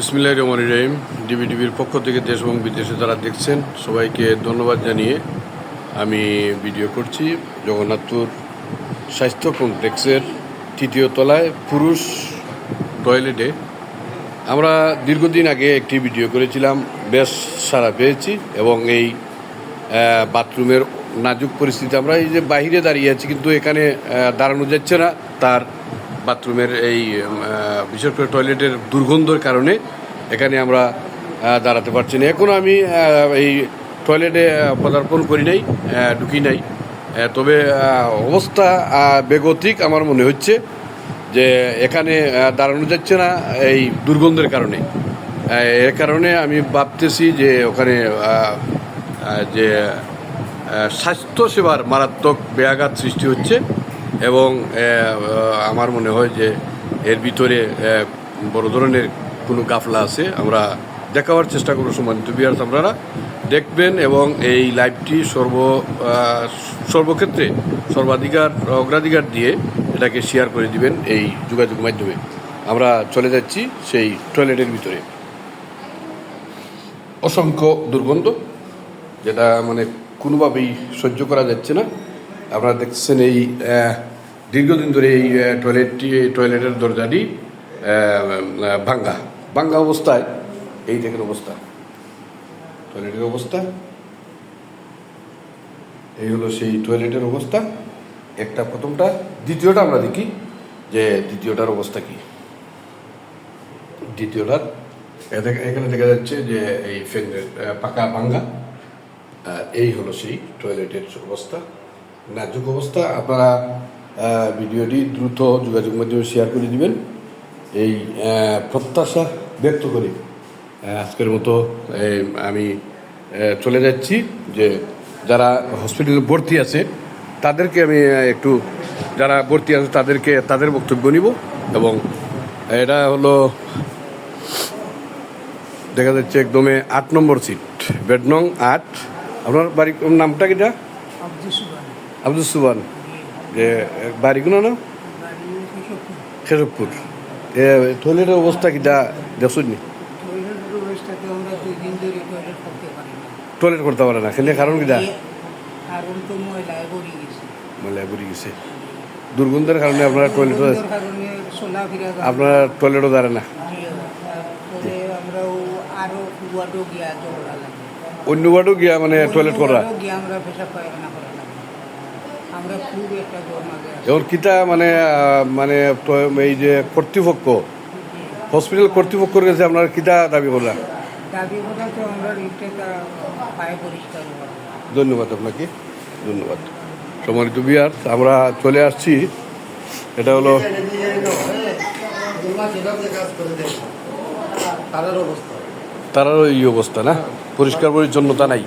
বিসমিল্লাহ রহমান রহিম। ডিবিটিভির পক্ষ থেকে দেশ এবং বিদেশে যারা দেখছেন, সবাইকে ধন্যবাদ জানিয়ে আমি ভিডিও করছি। জগন্নাথপুর স্বাস্থ্য কমপ্লেক্সের তৃতীয় তলায় পুরুষ টয়লেটে। আমরা দীর্ঘদিন আগে একটি ভিডিও করেছিলাম, বেশ সারা পেয়েছি এবং এই বাথরুমের নাজুক পরিস্থিতি আমরা এই যে বাহিরে দাঁড়িয়ে আছি, কিন্তু এখানে দাঁড়ানো যাচ্ছে না। তার বাথরুমের এই বিশেষ করে টয়লেটের দুর্গন্ধের কারণে এখানে আমরা দাঁড়াতে পারছি না। এখনও আমি এই টয়লেটে পদার্পণ করি নাই ঢুকি নাই। তবে অবস্থা বেগতিক আমার মনে হচ্ছে যে এখানে দাঁড়ানো যাচ্ছে না এই দুর্গন্ধের কারণে। এর কারণে আমি ভাবতেছি যে ওখানে যে স্বাস্থ্যসেবার মারাত্মক ব্যাঘাত সৃষ্টি হচ্ছে। এবং আমার মনে হয় যে এর ভিতরে বড় ধরনের কোনো গাফলা আছে। আমরা দেখাবার চেষ্টা করব সম্মানিত বিয়ার্স আপনারা দেখবেন এবং এই লাইভটি সর্ব সর্বক্ষেত্রে সর্বাধিকার, অগ্রাধিকার দিয়ে এটাকে শেয়ার করে দিবেন এই যোগাযোগ মাধ্যমে। আমরা চলে যাচ্ছি সেই টয়লেটের ভিতরে। অসংখ্য দুর্গন্ধ, যেটা মানে কোনোভাবেই সহ্য করা যাচ্ছে না। আপনারা দেখছেন এই দীর্ঘদিন ধরে এই টয়লেটটি টয়লেটের দরজাটি ভাঙ্গা। ভাঙ্গা অবস্থায়, এই দেখেন অবস্থা। টয়লেটের অবস্থা। এই হলো সেই টয়লেটের অবস্থা। একটা প্রথমটা। দ্বিতীয়টা আমরা দেখি যে দ্বিতীয়টার অবস্থা কি। দ্বিতীয়টার এখানে দেখা যাচ্ছে যে এই ফ্যানের পাকা ভাঙ্গা। এই হলো সেই টয়লেটের অবস্থা। নাজুক অবস্থা। আপনারা ভিডিওটি দ্রুত যোগাযোগ মাধ্যমে শেয়ার করে দিবেন। এই প্রত্যাশা ব্যক্ত করি। আজকের মতো আমি চলে যাচ্ছি। যে যারা হসপিটালে ভর্তি আছে, তাদেরকে আমি একটু, যারা ভর্তি আছে, তাদেরকে, তাদের বক্তব্য নিব। এবং এটা হলো, দেখা যাচ্ছে একদমে আট নম্বর সিট বেড নং আট। আপনার বাড়ির নামটা কিটা আব্দুল সুবান যে বাড়িগুলো না? এ টয়লেটের অবস্থা কিটা দেখুন নি টয়লেট করতে পারি না টয়লেট করতে পারে না খেলে কারণ ভরে গেছে ময়লা ঘুরে গেছে। দুর্গন্ধের কারণে আপনারা টয়লেটও। আপনারা টয়লেটও দাঁড়ে না। অন্য ওয়ার্ডও গিয়া মানে টয়লেট করা। এবার কিতা মানে মানে এই যে কর্তৃপক্ষ হসপিটাল কর্তৃপক্ষের কাছে আপনারা কিতা দাবি করলেন? ধন্যবাদ আপনাকে ধন্যবাদ। সম্মানিত বিয়ার আমরা চলে আসছি। এটা হলো তারারও এই অবস্থা না? পরিষ্কার পরিচ্ছন্নতা নাই।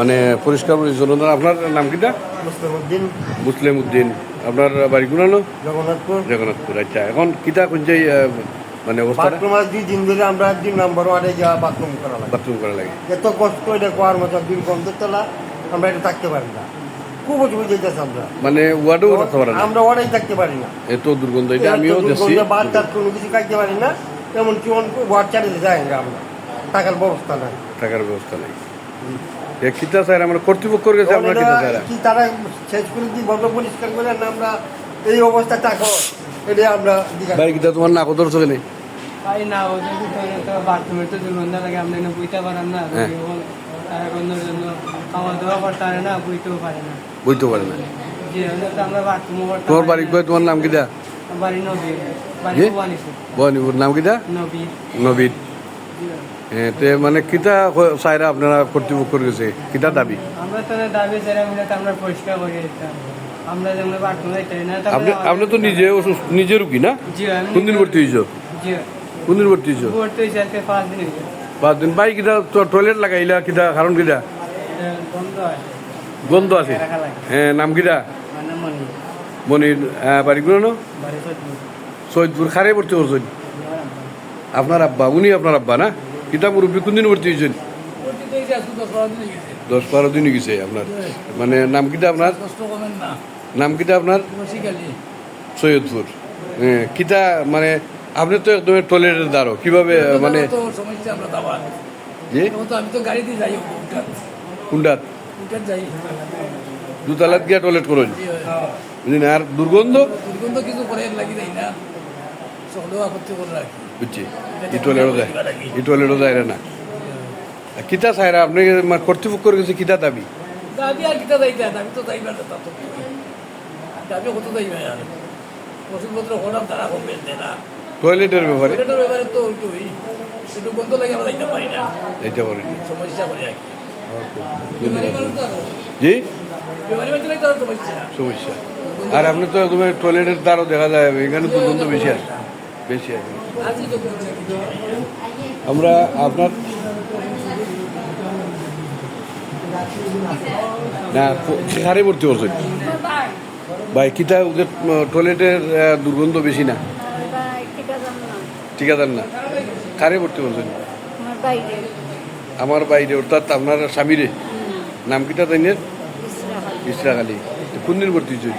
মানে পরিষ্কার পরিচ্ছন্নতা আপনার নাম কিটা? মুসলিমউদ্দিন। মুসলিম উদ্দিন আপনার বাড়ি গুনানো জগন্নাথপুর। জগন্নাথপুর আচ্ছা। এখন কিতা কোনছে মানে বাথরুম আজ দুই দিন ধরে আমরা দুই নম্বর ওয়ার্ডে যাওয়া বাথরুম করা লাগে। বাথরুম করা লাগে। এত কষ্ট এটা কোয়ার মতো দিন কমতে তোলা আমরা এটা থাকতে পারি না। খুব অসুবিধা হইতেছে আমরা। মানে ওয়ার্ডেও রাখতে পারে না? আমরা ওয়ার্ডেই থাকতে পারি না। এত দুর্গন্ধ এটা আমিও দেখছি। বাদ টাদ কোনো কিছু খাইতে পারি না এমনকি অন- ওয়ার্ড চালিয়ে যায় আমরা। টাকার ব্যবস্থা নাই। থাকার ব্যবস্থা নাই। কিতা স্যার? আমরা কর্তৃপক্ষের কাছে আমরা কিতা স্যার? কি তারা শেষ করে দিই বন্ধ পরিষ্কার করে না আমরা এই অবস্থা থাকো। এটা আমরা ভাই কিতা তোমার না কত চলে নেই পারি না ভিতরে তো বাথরুমের তো দুর্গন্ধ লাগে আমরা এনে বুঝতে পারেন না তারা কোনো জন্য খাওয়া দাওয়া করতে পারে না বুঝতেও পারে না। বুঝতে পারে না। আমরা বাথরুমও করতে তোমার বাড়ি কয়? তোমার নাম কিতা? বাড়ি নবীর বাড়ি? ভবানীপুর। নাম কিতা? নবীর নবীন। হ্যাঁ তে মানে কিতা চাইরা আপনারা কর্তৃপক্ষের কাছে কিতা দাবি? আমরা তো দাবি যারা মিলে আমরা পরিষ্কার করে দিতাম আমরা যেমন বাথরুম না আপনি আপনি তো নিজে অসুস্থ নিজে রুগী না? কোন দিন ভর্তি হয়েছ জি। কোন দিন ভর্তি হয়েছ ভর্তি হয়েছে আজকে পাঁচ দিন হয়েছে পাঁচ দিন। ভাই কিতা টয়লেট লাগাইলা কিতা কারণ বন্ধ গন্ধ আছে। হ্যাঁ নাম মানে মনে মনির। বাড়ি গুলো না? সৈয়দপুর। খারে ভর্তি করছেন আপনার আব্বা উনি আপনার আব্বা না? কিতা মুরব্বী? কোনদিন ভর্তি হয়েছেন? দশ বারো দিন গেছে আপনার। মানে নাম কিতা আপনার? নাম কিতা আপনার? সৈয়দপুর। হ্যাঁ কিতা মানে আপনি তো একদম টয়লেটের দ্বারও কীভাবে মানে কুন্ডাত দুতলাত গিয়া টয়লেট করুন? আর দুর্গন্ধ? দুর্গন্ধ কিছু করে লাগি না। সকলেও আপত্তি করে রাখি বুঝছি। ই টয়লেটও যায় ই টয়লেটও যায় না। আর কিতা চাইরা আপনি মানে কর্তৃপক্ষের কাছে কিতা দাবি? দাবি আর কিতা তো যাইবার না তো দাবি কত যাইবে ওষুধপত্র হলাম তারা কমবে না। টয়লেটের ব্যাপারে ব্যাপারে তো ওইটুই লাগে আমরা যাইতে পারি না। এইটা বলেনি সমস্যা করে আর কি জি? সমস্যা। আর আপনি তো টয়লেটের দ্বারও দেখা যায় এখানে দুর্গন্ধ বেশি আছে। বেশি আছে। আমরা আপনার না ভর্তি করছেন ভাই কিতা ওদের টয়লেটের দুর্গন্ধ বেশি না? ঠিকাদার না? কারে ভর্তি করছেন আমার বাইরে অর্থাৎ আপনার স্বামীরে। নাম কিতা তাইনের? ইসরা আলী। কোন দিন ভর্তি হয়েছে?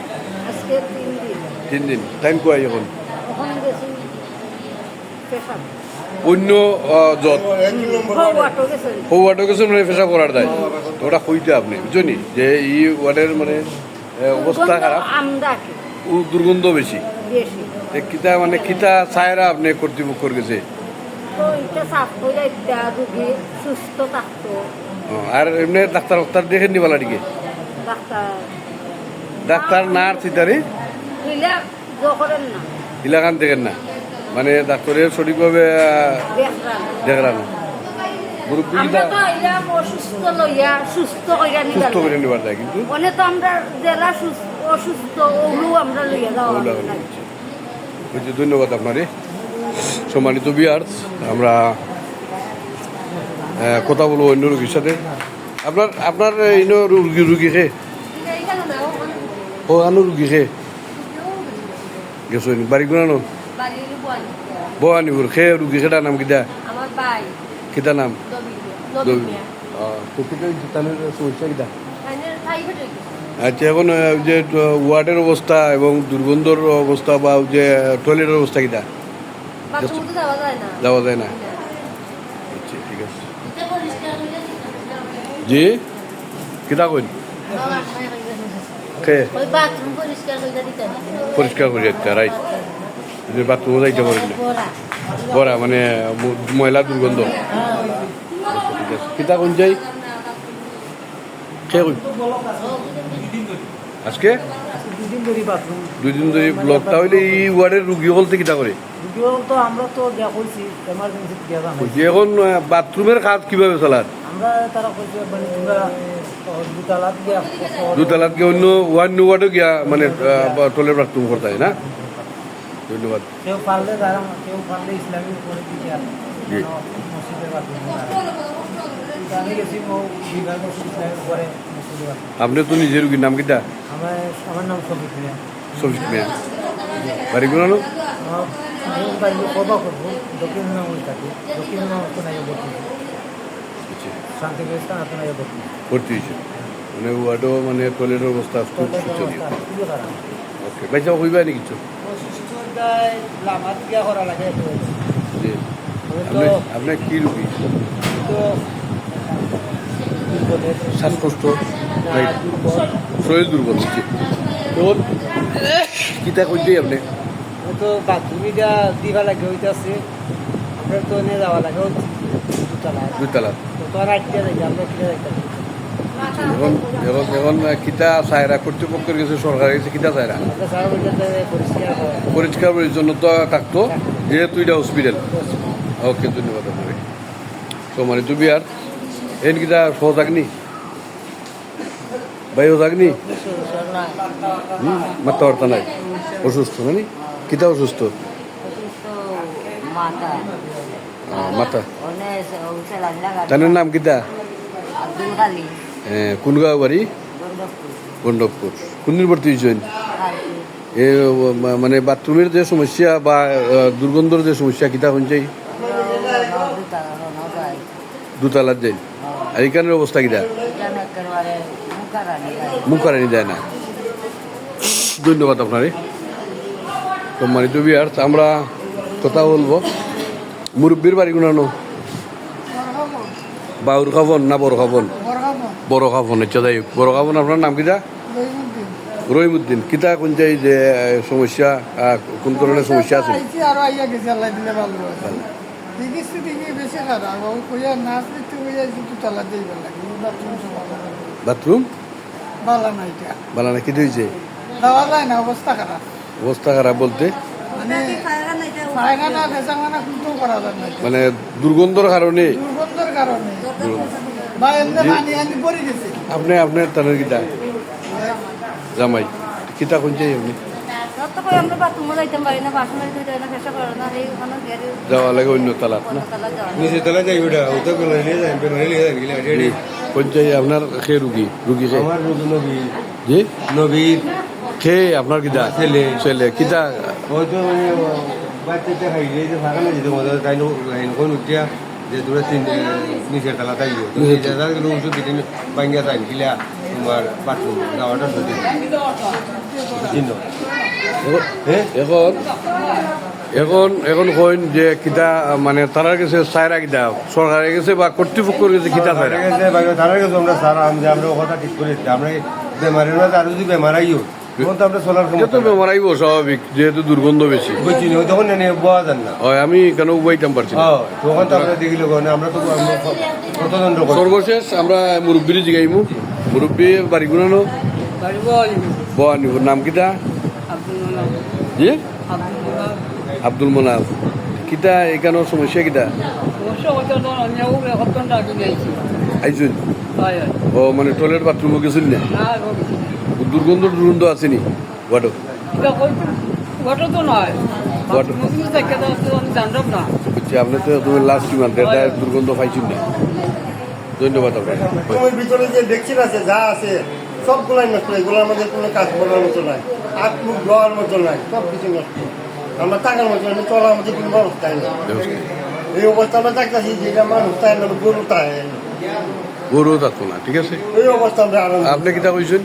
তিন দিন। টাইম কোয়াই এখন? অন্য যত। হো ওয়ার্ডে গেছে। মানে পেশা করার দায়। ওটা কইতে আপনি বুঝছেন যে এই ওয়ার্ডের মানে অবস্থা খারাপ। ও দুর্গন্ধ বেশি। কিতা মানে কিতা চায়রা আপনি কর্তৃপক্ষর গেছে আর এমনি ডাক্তার ডাক্তার দেখে নিবালা দিকে ডাক্তার। নার্স ইতারে? ইলাকান দেখেন না? মানে ডাক্তারের সঠিকভাবে লইয়া সুস্থ করে নিবার যায় কিন্তু? আমরা সুস্থ অসুস্থ আমরা লইয়া যাওয়া ধন্যবাদ আপনারে। সম্মানিত বিয়ার্স আমরা কথা বলব অন্য রুগীর সাথে। আপনার আপনার ইনো রুগী রুগী খে ও আনো রুগী খে গেছো বাড়ি গুণানো বহানিপুর খে রুগী খেটা নাম কিতা আমার ভাই কিতা নাম সমস্যা কিতা আচ্ছা এখন যে ওয়ার্ডের অবস্থা এবং দুর্গন্ধর অবস্থা বা যে টয়লেটের অবস্থা তো যাওয়া যায় না ঠিক আছে জি কিতা কইন পরিষ্কার করে দিতে রাইট যে বাথরুমে যাইতে পারেন না। বড়া। মানে ময়লা দুর্গন্ধ। ঠিক আছে কিতা কোন যাই আজকে? দুদিন ধরে ব্লক। তাহলে এই ওয়ার্ডের রুগী হলতে কিতা করে? এখন বাথরুমের কাজ কীভাবে কইছে মানে দুতালাত গিয়া অন্য ওয়ার্ড ওয়ার্ডও গিয়া মানে টয়লেট বাথরুম করতে না? ধন্যবাদ। কেউ পারলে তারা কেউ পারলে ইসলামিক করে দিকে জি। মসজিদের আমি গেছি বিভাগ ইসলামিক করে মসজিদের আপনি তো নিজের রুগীর নাম কিটা? আমার আমার নাম সফিক মিয়া। সফিক মিয়া। বাড়ি গুলো আমার আমি বাড়ি কবা করব দক্ষিণ নাম থাকি। দক্ষিণ নাম তো নাই ভর্তি শান্তি ব্যবস্থা না তো নাই ভর্তি ভর্তি হয়েছে। মানে ওয়ার্ডও মানে টয়লেটের অবস্থা খুব শোচনীয় ওকে। হইবা নি কিছু? লামাত গিয়া করা লাগে আপনার কি রুগী তো শ্বাসকষ্ট শরীর দুর্বল হচ্ছে তোর কিতা কইতেই আপনি? তো বাথরুমিটা দিবা লাগে হইতাছে আমরা তো এনে যাওয়া লাগে দুতলা তো আর আটকে যাই আমরা কিনে যাইতাম এখন এখন এখন কিতা চায়রা কর্তৃপক্ষের কাছে সরকারের কাছে কিতা চায়রা পরিষ্কার পরিচ্ছন্নতা থাকতো যেহেতু এটা হসপিটাল ওকে ধন্যবাদ আপনাকে সম্মানিত বিয়ার এন কিতা সহজাগ্নি ভাই সহজাগ্নি মাত্রা বার্তা নাই। অসুস্থ নানি কিতা অসুস্থ? লাগা তানের নাম কিতা? আব্দুল খালি এ, কোন গাঁও বাড়ি গন্ধপুর গণ্ডকপুর ভর্তি এ মানে বাথরুমের যে সমস্যা বা দুর্গন্ধর যে সমস্যা কিতা দুতলা নজাই দুতালার যাই। আর এখানের অবস্থা কিতা? এখানে মুখারানি দেয় না। ধন্যবাদ আপনারে। সম্মানিত বিয়ার আমরা কথা বলব। মুরব্বীর বাড়ি গুণানো বাউর খাবন না বড় খাবন বড় খাবন আচ্ছা যাই বড় খাবন আপনার নাম কিটা? রহিমুদ্দিন। কিতা কোন যাই যে সমস্যা কোন ধরনের সমস্যা আছে? বাথরুম? বাথরুম না কি হয়েছে অবস্থা খারাপ। অবস্থা খারাপ বলতে? মানে মানে দুর্গন্ধর কারণে? দুর্গন্ধের কারণে। আপনি আপনার তানের কিতা জামাই কিতা কোন যাই আপনি যাওয়া লাগে অন্য তালাত না? তলা যাই ওটা ওটা করে নিয়ে যাই বেরোয় নিয়ে যাই কোন যাই আপনার খে রুগী রুগী খে আমার নবী নবী। জি? নবীর। খে আপনার কিতা ছেলে। ছেলে কিতা হয়তো মানে বাচ্চাটা খাইলে যে ফাঁকা না যেতে মজা তাই লাইন কোন উঠিয়া। যে দূরে তিন নিচের তালা তাই গেল ওষুধ দিতে বাঙ্গিয়া তাই গিলা তোমার বাথরুম যাওয়াটা সত্যি এখন এখন এখন কইন যে কিতা মানে তারার কাছে সায়রা কিতা সরকারের কাছে বা কর্তৃপক্ষের কাছে কিতা সায়রা তারা গেছে আমরা স্যার আমি যে আমরা কথা ঠিক করে। আমরা বেমারের না আর যদি বেমার আইও তখন তো আমরা তো স্বাভাবিক যেহেতু দুর্গন্ধ বেশি। বুঝছি না তখন এনে বোয়া যান না হয় আমি কেন উবাইতাম পারছি না? তখন তো আমরা দেখিলে তো সর্বশেষ আমরা মুরব্বীর জিগাইমু মুরব্বী বাড়ি গুণানো নিব নাম? কিতা? আব্দুল মানাব জি আব্দুল মোনাফ সমস্যা আমিও এখন ডাকি নিয়েছি আইসুন ও মানে টয়লেট বাথরুমও গেছিল না দুর্গন্ধ দুর্গন্ধ আসেনি। ওয়াটো এটা হয়তো ঘটো তো নয়। ঘটো। মুসলিম থেকে তো আমি জানতাম না। হচ্ছে আপনি তো তুমি লাস্ট মান্থ এটা দুর্গন্ধ পাইছেন না। ধন্যবাদ ভিতরে যে আছে যা আছে সবগুলাই নষ্ট এগুলো আমাদের কোনো কাজ করার মতো নাই। মুখ মতো নাই সব কিছু নষ্ট। আমরা টাকার মতো আমি চলা আমাদের কোনো ব্যবস্থাই নেই। এই অবস্থা আমরা দেখতেছি যে এটা মানুষ তাই না গরু তাই গরু থাকতো না ঠিক আছে? এই অবস্থা আমরা আনন্দ আপনি কিতা কইছেন?